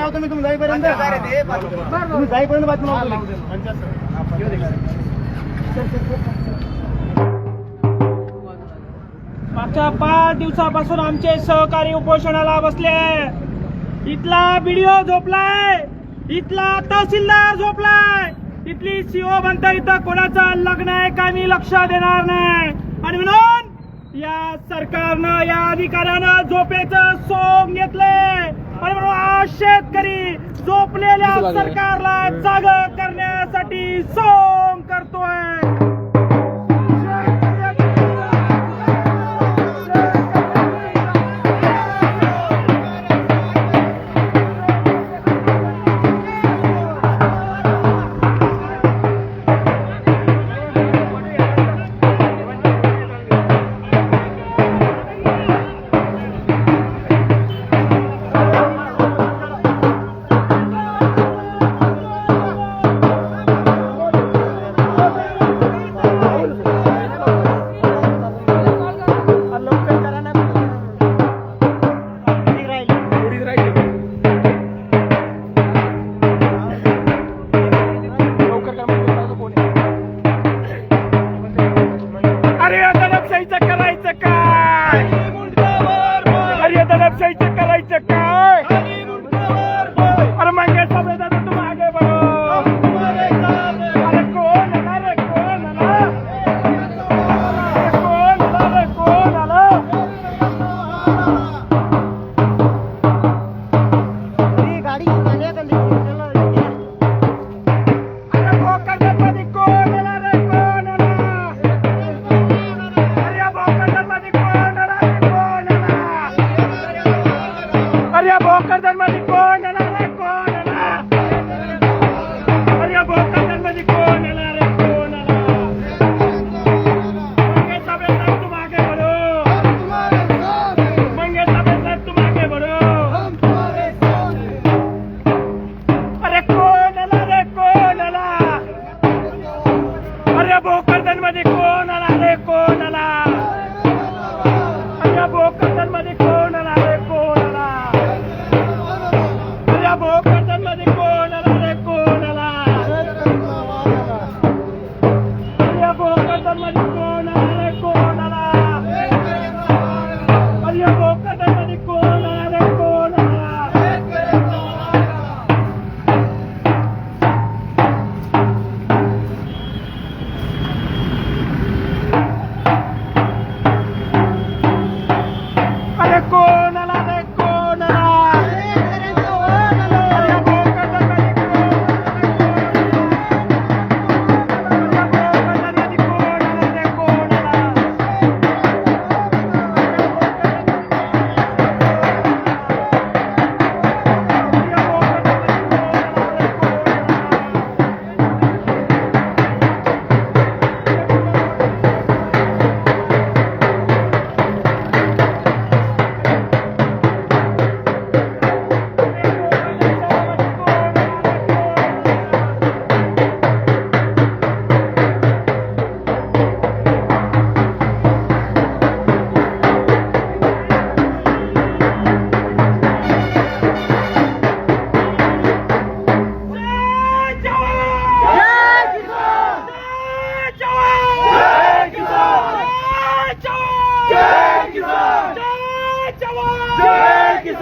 लावतो मी तुम्ही जाईपर्यंत. तुम्ही जाईपर्यंत बातमी लावतो मागच्या पाच दिवसापासून आमचे सहकारी उपोषणाला बसले. इथला व्हिडिओ झोपलाय. इथला तहसीलदार झोपलाय. इथली सीओ म्हणता इथं कोणाचा लग्न आहे का मी लक्ष देणार नाही. आणि म्हणून या सरकारनं या अधिकाऱ्यानं झोपेच सोंग घेतलंय. शेतकरी झोपलेल्या सरकारला जाग करण्यासाठी सोम करतोय.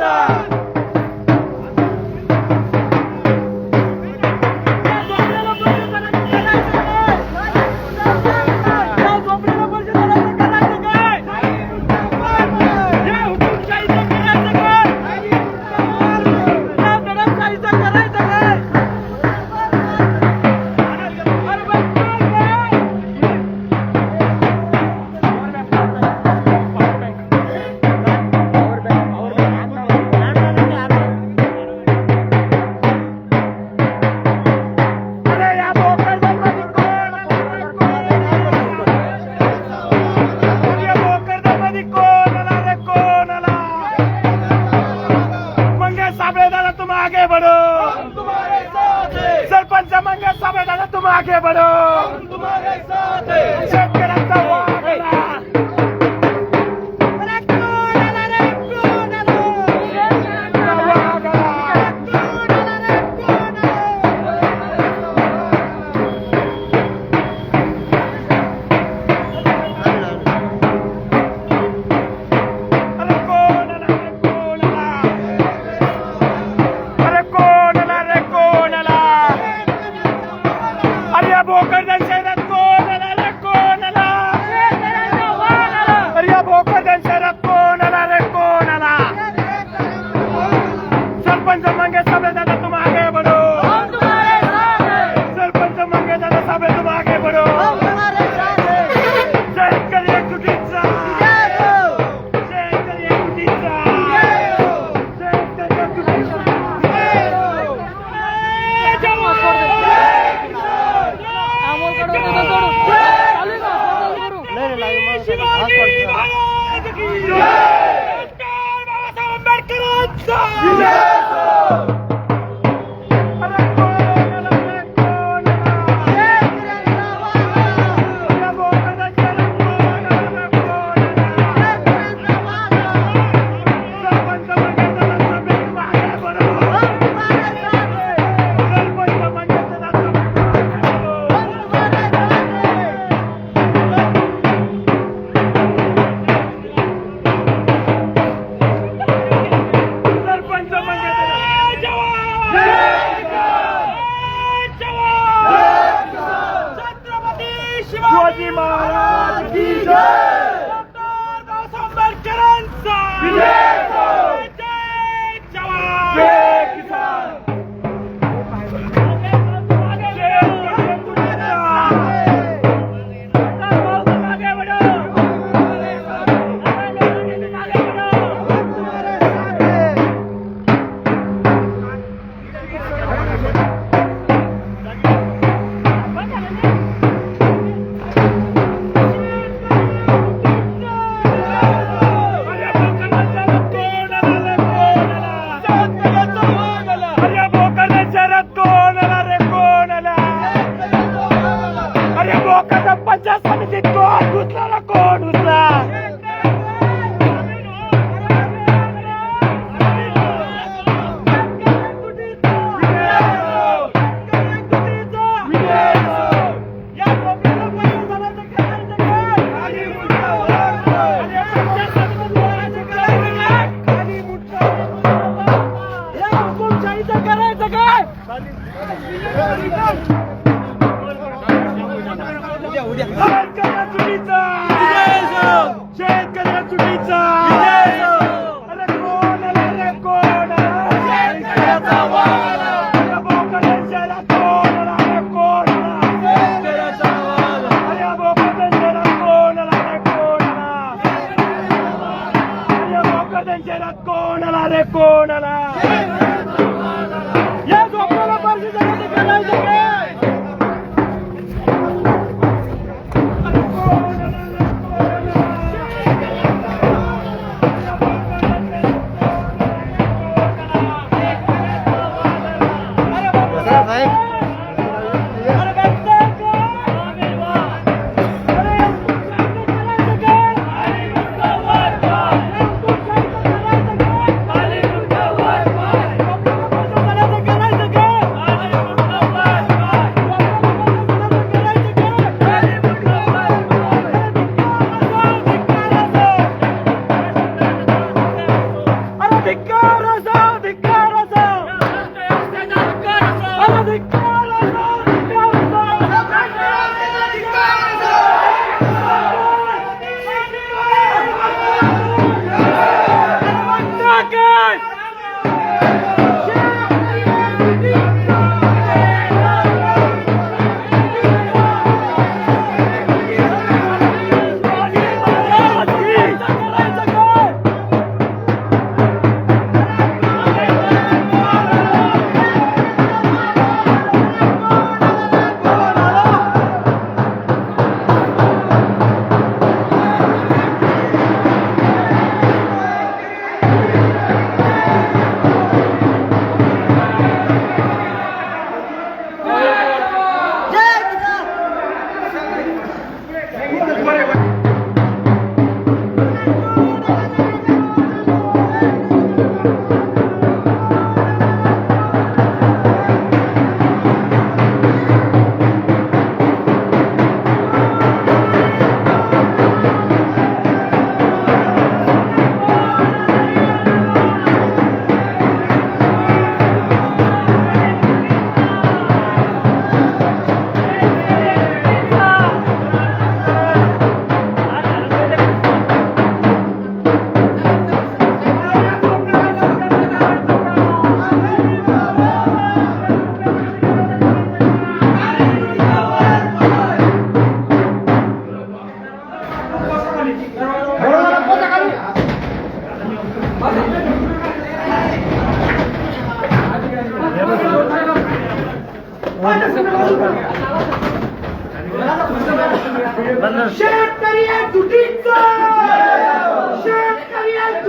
Bora! साबळे दादा तुम आगे बढ़ो. सरपंच मंगल साबळे दादा तुम आगे बढ़ो. शेतकऱ्यांचा ना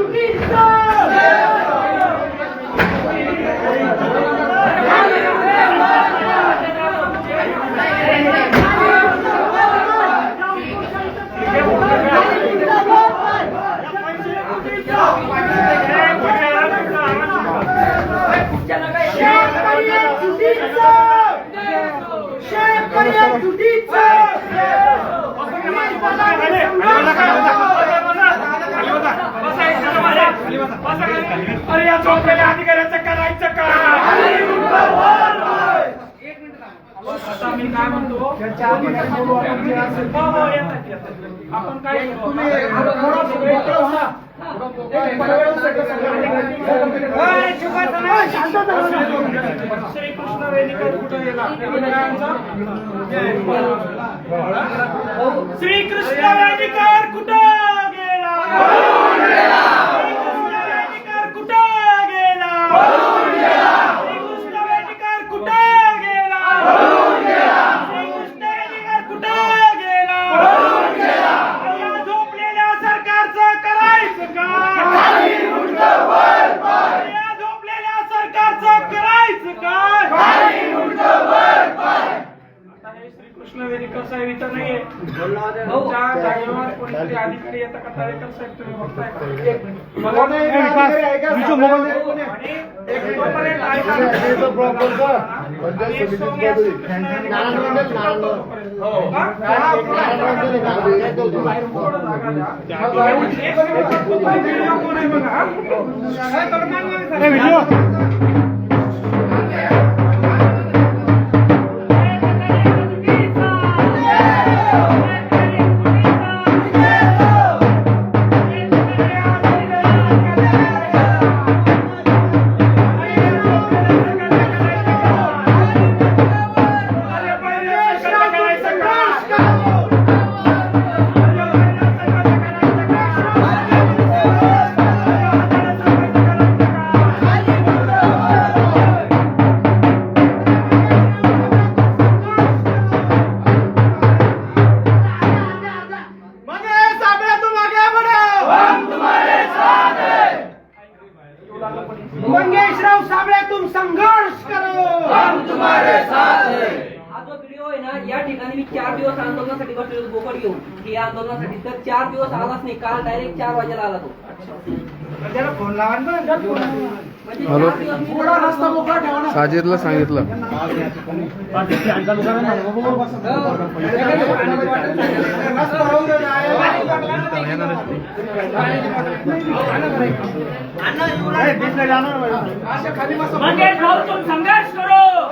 Cristo! अरे या झोपलेल्या अधिकाऱ्याचं करायचं काय आता मी काय म्हणतो हो, हो, येतात, येतात. आपण काय होय, शिवसेना. श्रीकृष्ण वेदिका कुठं गेला? श्रीकृष्ण वेदिकर कुठं गेला श्रीकृष्ण वेदिकर कुठं गेला श्रीकृष्ण वेदिकर कुठं गेला श्रीकृष्ण वेदिकर कुठं गेला या झोपलेल्या सरकारचं करायचं काय या झोपलेल्या सरकारचं करायचं काय आता हे श्रीकृष्ण वेदिकर साहेब इथं त्या जागेवर कोणीतरी अधिकारी येतात का तळेकर साहेब तुम्ही बघताय का? बघा. कोण आहे? अधिकारी आहे का? विजू मोबाईल दे. आणि तोपर्यंत ऐका. आणि सोमय्या श्रीकृष्ण हो. हा? हा, थोडं जागा द्या. एक मिनिट, व्हिडिओ कोण आहे बघा, हा? काय करणार नाही, साहेब. दिवस आंदोलनासाठी बसलेलो बोकड घेऊन. की या आंदोलनासाठी. तर चार दिवस आलाच नाही. काल डायरेक्ट चार वाजेला आला तो. त्याला फोन लावा ना. म्हणजे चार दिवस मी थोडा रस्ता मोकळा ठेवा ना. साजिदला सांगितलं. रस्ता राहू दे ना. नाही, बीचला जाणार नाही. मंगेश भाऊ तुम संघर्ष करो.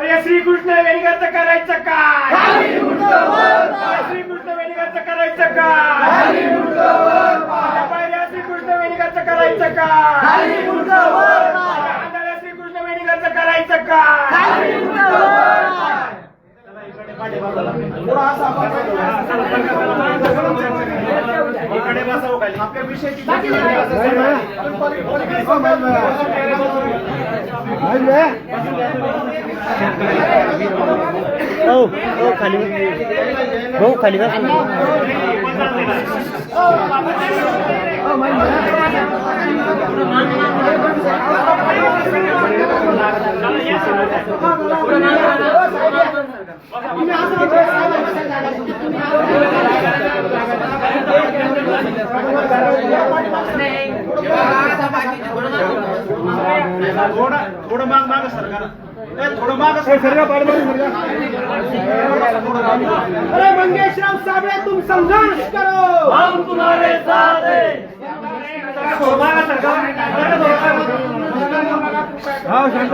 अरे श्रीकृष्ण वेणीकरचं करायचं काय? श्रीकृष्ण वेणीकरचं करायचं काय? पहिल्या श्रीकृष्ण वेणीकरचं करायचं काय? श्रीकृष्ण वेणीकरचं करायचं काय? थोडा असा इकडे बसा खाली. आपल्या विषयाची हो हो खाली हो खाली थोडं थोडं माग माग सरकार. थोडं माग. सरकार अरे मंगेशराव साबळे तुम संघर्ष करो. हम तुम्हारे साथ हैं. हा शांत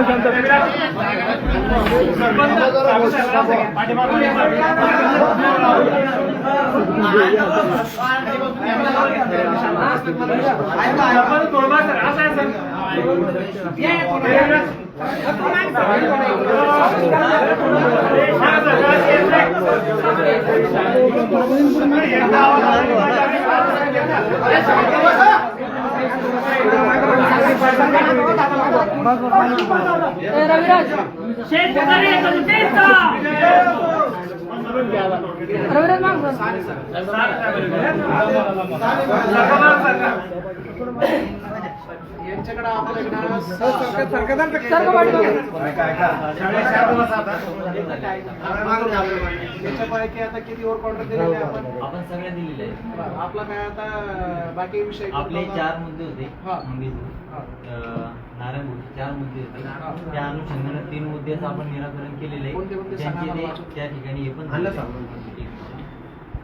शांत शेतकरी एकजुटीचा यांच्याकडे आपल्याकडे त्याच्यापैकी आता किती वर ऑर्डर दिलेले आपण? आपण सगळ्या दिलेले आहेत. आपला काय आता बाकी विषय आपले चार मुद्दे होते हा. हा. नारायणपूरचे चार मुद्दे होते. त्या अनुषंगाने तीन मुद्द्याचं आपण निराकरण केलेलं. त्या ठिकाणी हे पण आणलं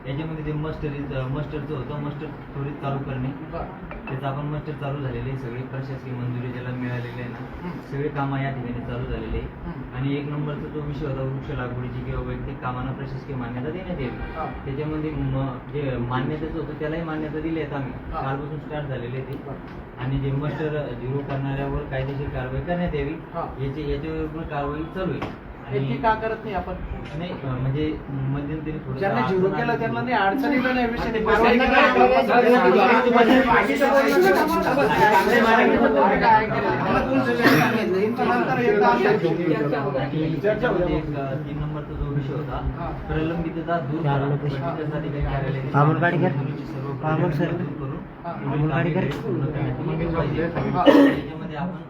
त्याच्यामध्ये ते मस्टरीज मस्टरचं होतं मस्टर त्वरित चालू करणे. त्याचं आपण मस्टर चालू झालेले आहे सगळे प्रशासकीय मंजुरी ज्याला मिळालेले आहे ना. सगळे कामं या ठिकाणी चालू झालेले आहे. आणि एक नंबरचा जो विषय होता वृक्ष लागवडीची किंवा वैयक्तिक कामांना प्रशासकीय मान्यता देण्यात. यावी त्याच्यामध्ये जे मान्यतेचं होतं त्यालाही मान्यता दिली आहेत आम्ही. कालपासून स्टार्ट झालेले ते आणि जे मस्टर झिरो करणाऱ्यावर कायदेशीर कारवाई करण्यात यावी. याची याच्यावर पण कारवाई चालू आहे हे का करत नाही आपण? नाही म्हणजे मध्यंतरी ज्यांना झिरो केलं त्यांना. नाही अडचणीला तीन नंबरचा जो विषय होता. प्रलंबितता दूर सर्व करून. त्याच्यामध्ये आपण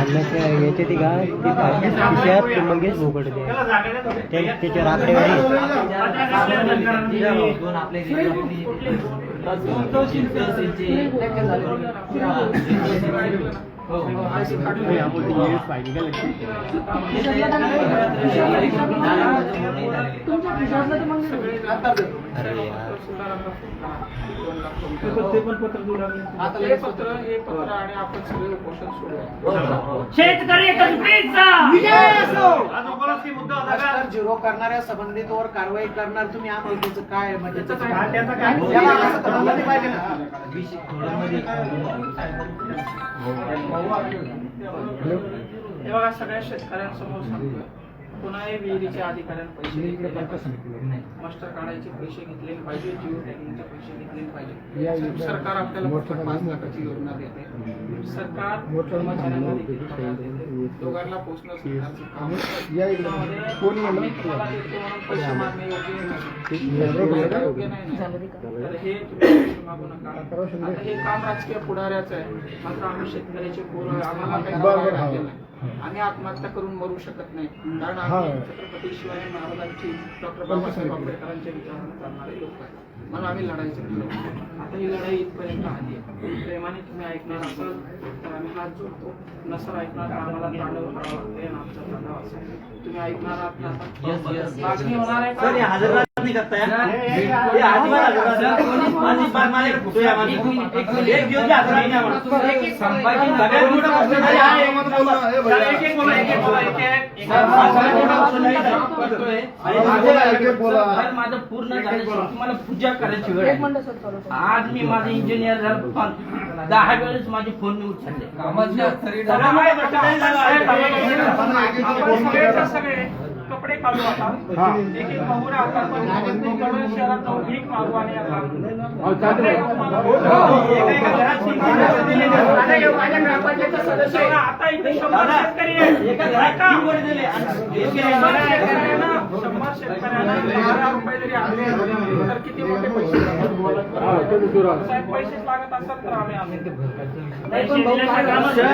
बसणारे ते का? ते मंगेश भोकडे त्याच्यावर आकडेवारी हे हे झिरो करणाऱ्या संबंधितवर कारवाई करणार तुम्ही आम्हाला त्याचं काय म्हणजे त्याचं हा, काय? हे बघा सगळ्या शेतकऱ्यांसमोर सांगतो कुणाही विहिरीच्या अधिकाऱ्यांना पैसे घेतले पाहिजे मास्टर काढायचे पैसे घेतले पाहिजे जिओ टॅगिंगचे पैसे घेतले पाहिजे. सरकार आपल्याला पाच लाखाची योजना देते. सरकार कर्मचाऱ्यांना दोघांना पोचणं पैसे मागणे योग्य नाही. तर हे मागू नका. हे काम राजकीय पुढाऱ्याचं आहे. मात्र आम्ही शेतकऱ्याचे पोरं आम्हाला काही. आम्ही आत्महत्या करून मरू शकत नाही. कारण आम्ही छत्रपती शिवाजी महाराजांची डॉक्टर बाबासाहेब आंबेडकरांच्या विचाराने चालणारे लोक आहेत. म्हणून आम्ही लढायचं ठरवलं आता ही लढाई इथपर्यंत आली आहे. प्रेमाने तुम्ही ऐकणार असाल तर आम्ही हात जोडतो. नसर ऐकणार आम्हाला तांडव करावं लागते आणि आमचा तांडव असेल. तुम्ही ऐकणार आहात ना होणार आहे सर हे का? हजर नाही हे. माझी एक दिवस. सगळ्यात मोठा प्रश्न हा एक पूर्ण मला पूजा करायची वेळ. आज मी माझं इंजिनियर झालो पण दहा वेळेस माझे फोन मी उचलले. प्रश्न कपडे काढू आता एक एक भाऊ राहतात पण शहरात जाऊन भीक मागू आणि आता गोळे दिलेले आहेत. माझ्या ग्रामपंचायतचा सदस्य आहे. आता इथे शंभर शेतकरी आहे. एका घरात तीन गोळे दिले. शंभर शेतकऱ्यांना शंभर शेतकऱ्यांना बारा रुपये जरी आले तर किती मोठे पैसे? साहेब पैसेच लागत असतात तर आम्ही आम्ही पैसे दिल्याशिवाय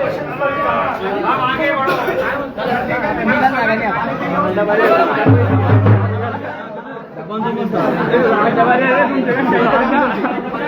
कामच नाही. मंगेश भाऊ एक लाख नाहीये. हम आगे बढ़ो याच्याकडे मंगेश राव